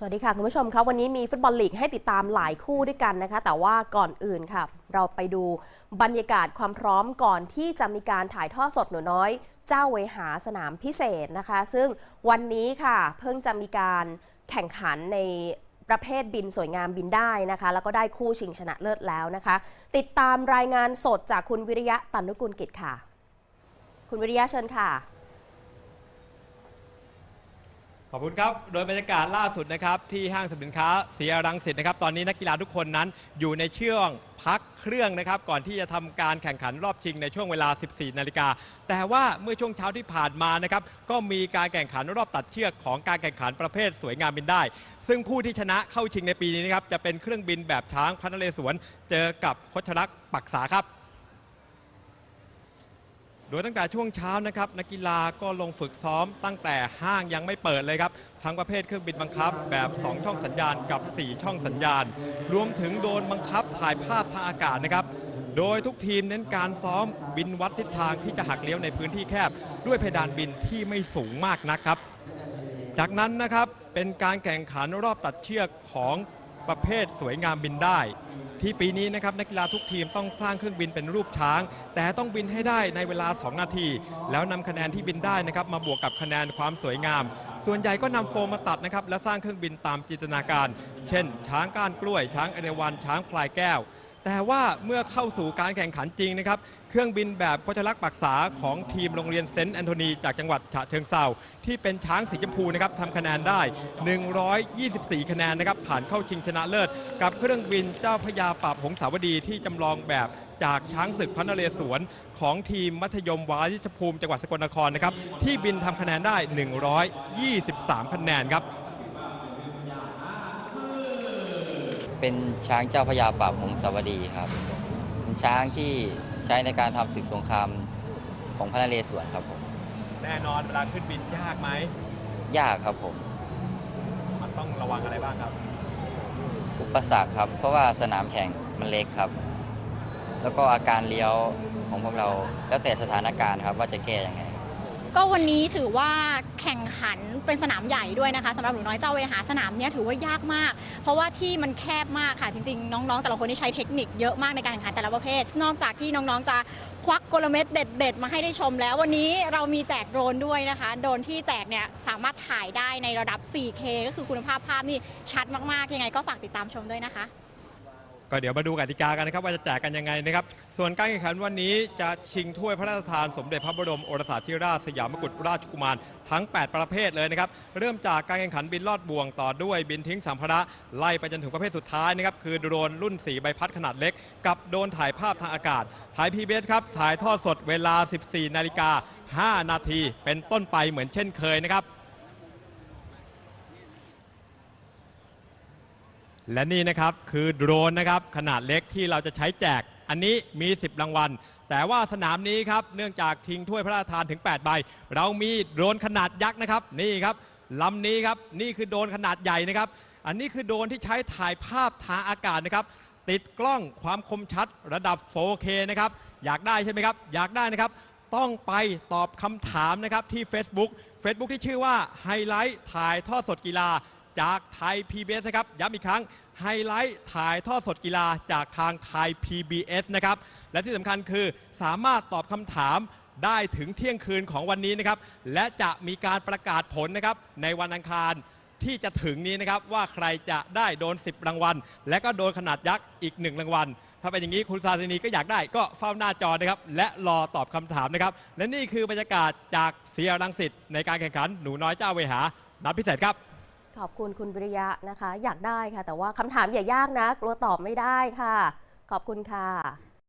สวัสดีค่ะ คุณผู้ชมครับวันนี้มีฟุตบอลลีกให้ติดตามหลายคู่ด้วยกันนะคะ แต่ว่าก่อนอื่นค่ะ เราไปดูบรรยากาศความพร้อมก่อนที่จะมีการถ่ายทอดสดหนูน้อย เจ้าเวหาสนามพิเศษนะคะ ซึ่งวันนี้ค่ะ เพิ่งจะมีการแข่งขันในประเภทบินสวยงามบินได้นะคะ แล้วก็ได้คู่ชิงชนะเลิศแล้วนะคะ ติดตามรายงานสดจากคุณวิริยะตันนุกุลกิจค่ะ คุณวิริยะเชิญค่ะ ขอบคุณครับ โดยบรรยากาศล่าสุดนะครับที่ห้างสรรพสินค้าเสียรังสิตนะครับ ตอนนี้นักกีฬาทุกคนนั้นอยู่ในช่วงพักเครื่องนะครับ ก่อนที่จะทำการแข่งขันรอบชิงในช่วงเวลา 14 นาฬิกา แต่ว่าเมื่อช่วงเช้าที่ผ่านมานะครับ ก็มีการแข่งขันรอบตัดเชือกของการแข่งขันประเภทสวยงามบินได้ ซึ่งผู้ที่ชนะเข้าชิงในปีนี้นะครับ จะเป็นเครื่องบินแบบช้างพันนเรศวร เจอกับคชรักษ์ปักษาครับ โดยตั้งแต่ช่วงเช้านะครับนักกีฬาก็ลงฝึกซ้อมตั้งแต่ห้างยังไม่เปิดเลยครับ ทั้งประเภทเครื่องบินบังคับ แบบ 2 ช่องสัญญาณกับ 4 ช่องสัญญาณ รวมถึงโดนบังคับถ่ายภาพทางอากาศนะครับ โดยทุกทีมเน้นการซ้อมบินวัดทิศทางที่จะหักเลี้ยวในพื้นที่แคบ ด้วยเพดานบินที่ไม่สูงมากนักครับ จากนั้นนะครับเป็นการแข่งขันรอบตัดเชือกของ ประเภทสวยงามบินได้ ที่ปีนี้นะครับนักกีฬาทุกทีมต้องสร้างเครื่องบินเป็นรูปช้าง แต่ต้องบินให้ได้ในเวลา 2 นาที แล้วนำคะแนนที่บินได้นะครับมาบวกกับคะแนนความสวยงาม ส่วนใหญ่ก็นำโฟมมาตัดนะครับและสร้างเครื่องบินตามจินตนาการ เช่น ช้างก้านกล้วยช้างเอราวันช้างพลายแก้ว แต่ว่าเมื่อเข้าสู่การแข่งขันจริงนะครับ เครื่องบินแบบโคชลักษณ์ปักษาของทีมโรงเรียนเซนต์แอนโทนีจากจังหวัดฉะเชิงเซาที่เป็นช้างสีชมพูนะครับทำคะแนนได้ 124 คะแนนนะครับผ่านเข้าชิงชนะเลิศ กับเครื่องบินเจ้าพระยาปราบหงสาวดีที่จำลองแบบจากช้างศึกพระนเรศวรของทีมมัธยมวาริชภูมิจังหวัดสกลนครนะครับที่บินทำคะแนนได้ 123 คะแนนครับ เป็นช้างเจ้าพระยาปราบหงสาวดีครับเป็นช้างที่ใช้ในการทำศึกสงครามของพระนเรศวรครับผมแน่นอนเวลาขึ้นบินยากไหม ยากครับผม มันต้องระวังอะไรบ้างครับ อุปสรรคครับ เพราะว่าสนามแข่งมันเล็กครับ แล้วก็อาการเลี้ยวของพวกเราแล้วแต่สถานการณ์ครับว่าจะแก้ยังไง ก็วันนี้ถือว่าแข่งขันเป็นสนามใหญ่ด้วยนะคะสำหรับหนูน้อยเจ้าเวหาสนามเนี้ยถือว่ายากมาก เพราะว่าที่มันแคบมากค่ะจริงๆ น้องๆ แต่ละคนที่ใช้เทคนิคเยอะมากในการแข่งขันแต่ละประเภท นอกจากที่น้องๆจะควักกลเม็ดเด็ด ๆ มาให้ได้ชมแล้ว วันนี้เรามีแจกโดรนด้วยนะคะโดรนที่แจกเนี่ยสามารถถ่ายได้ในระดับ 4K ก็คือคุณภาพภาพนี่ชัดมากๆยังไงก็ฝากติดตามชมด้วยนะคะ ก็เดี๋ยวมาดูกติกากันนะครับว่าจะแจกกันยังไงนะครับ ส่วนการแข่งขันวันนี้จะชิงถ้วยพระราชทานสมเด็จพระบรมโอรสาธิราชสยามกุฎราชกุมารทั้ง 8 ประเภทเลยนะครับ เริ่มจากการแข่งขันบินลอดบ่วงต่อด้วยบินทิ้งสัมภาระไล่ไปจนถึงประเภทสุดท้ายนะครับ คือโดรนรุ่นสีใบพัดขนาดเล็ก กับโดรนถ่ายภาพทางอากาศถ่ายพีบีครับถ่ายทอดสดเวลา 14 นาฬิกา 5 นาทีเป็นต้นไปเหมือนเช่นเคยนะครับ และนี่นะครับคือโดรนนะครับขนาดเล็กที่เราจะใช้แจก อันนี้มี 10 รางวัล แต่ว่าสนามนี้ครับเนื่องจากทิ้งถ้วยพระราชทานถึง 8 ใบ เรามีโดรนขนาดยักษ์นะครับ นี่ครับลำนี้ครับนี่คือโดรนขนาดใหญ่นะครับ อันนี้คือโดรนที่ใช้ถ่ายภาพทางอากาศนะครับ ติดกล้องความคมชัดระดับ 4K นะครับอยากได้ใช่ไหมครับ อยากได้นะครับ ต้องไปตอบคำถามนะครับที่ Facebook Facebook ที่ชื่อว่าไฮไลท์ถ่ายทอดสดกีฬา จากไทย PBS นะครับย้ำอีกครั้งไฮไลท์ถ่ายทอดสดกีฬาจากทางไทย PBS นะครับและที่สำคัญคือสามารถตอบคำถามได้ถึงเที่ยงคืนของวันนี้นะครับและจะมีการประกาศผลนะครับในวันอังคารที่จะถึงนี้นะครับว่าใครจะได้โดน 10 รางวัล และก็โดนขนาดยักษ์อีก 1 รางวัล ถ้าเป็นอย่างนี้คุณซาซินีก็อยากได้ก็เฝ้าหน้าจอนะครับ และรอตอบคำถามนะครับ และนี่คือบรรยากาศจากเสียรังสิตในการแข่งขันหนูน้อยเจ้าเวหานัดพิเศษครับ ขอบคุณคุณวิริยะนะคะ อยากได้ค่ะ แต่ว่าคำถามอย่ายากนะกลัวตอบไม่ได้ค่ะ ขอบคุณค่ะ